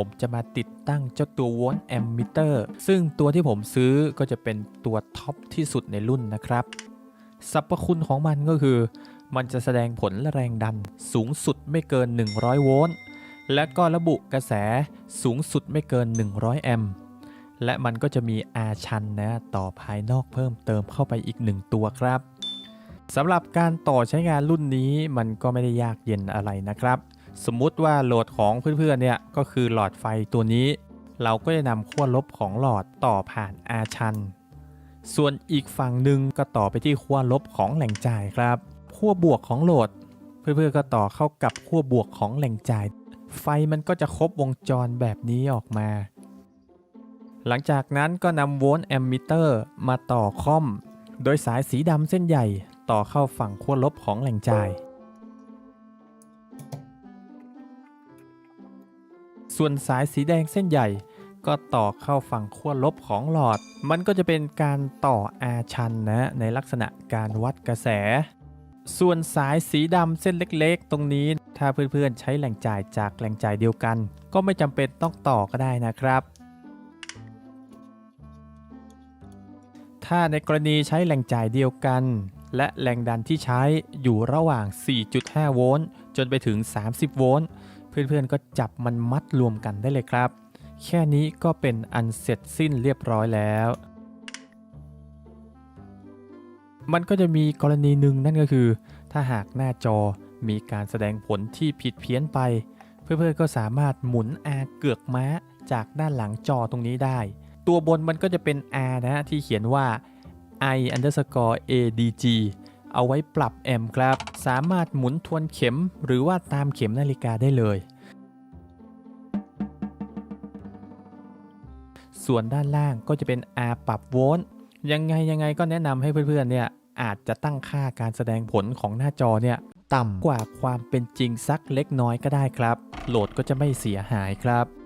ผมจะมาติดตั้งเจ้าตัวโวลต์แอมมิเตอร์ซึ่งตัวที่ผมซื้อก็จะเป็นตัวท็อปที่สุดในรุ่นนะครับสรรพคุณของมันก็คือ มันจะแสดงผลแรงดันสูงสุดไม่เกิน 100 โวลต์และก็ระบุกระแสสูงสุดไม่เกิน 100 แอมป์และมันก็จะมีอาชันนะต่อภายนอกเพิ่มเติมเข้าไปอีกหนึ่งตัวครับสำหรับการต่อใช้งานรุ่นนี้มันก็ไม่ได้ยากเย็นอะไรนะครับ สมมุติว่าโหลดของเพื่อนๆเนี่ยก็คือหลอดไฟตัวนี้ เราก็จะนำขั้วลบของหลอดต่อผ่านอาชัน ส่วนอีกฝั่งหนึ่งก็ต่อไปที่ขั้วลบของแหล่งจ่ายครับขั้วบวกของโหลด เพื่อนๆก็ต่อเข้ากับขั้วบวกของแหล่งจ่าย ไฟมันก็จะครบวงจรแบบนี้ออกมา หลังจากนั้นก็นำโวลต์แอมมิเตอร์มาต่อคอม โดยสายสีดำเส้นใหญ่ต่อเข้าฝั่งขั้วลบของแหล่งจ่าย ส่วนสายสีแดงเส้นใหญ่ ก็ต่อเข้าฝั่งขั้วลบของหลอด มันก็จะเป็นการต่ออาชันนะในลักษณะการวัดกระแส ส่วนสายสีดำเส้นเล็กๆ ตรงนี้ ถ้าเพื่อนๆใช้แหล่งจ่ายจากแหล่งจ่ายเดียวกัน ก็ไม่จำเป็นต้องต่อก็ได้นะครับถ้าในกรณีใช้แหล่งจ่ายเดียวกัน และแรงดันที่ใช้อยู่ระหว่าง 4.5 โวลต์จนไปถึง 30 โวลต์ เพื่อนๆ ก็จับมันมัดรวมกันได้เลยครับ แค่นี้ก็เป็นอันเสร็จสิ้นเรียบร้อยแล้ว มันก็จะมีกรณีหนึ่งนั่นก็คือ ถ้าหากหน้าจอมีการแสดงผลที่ผิดเพี้ยนไป เพื่อนๆ ก็สามารถหมุน R เกือกม้าจากด้านหลังจอตรงนี้ได้ ตัวบนมันก็จะเป็น R นะฮะที่เขียนว่า i underscore adg เอาไว้ปรับแอมครับ สามารถหมุนทวนเข็มหรือว่าตามเข็มนาฬิกาได้เลย ส่วนด้านล่างก็จะเป็น R ปรับโวลต์ยังไงยังไงก็แนะนำให้เพื่อนๆเนี่ยอาจจะตั้งค่าการแสดงผลของหน้าจอเนี่ยต่ำกว่าความเป็นจริงสักเล็กน้อยก็ได้ครับ โหลดก็จะไม่เสียหายครับ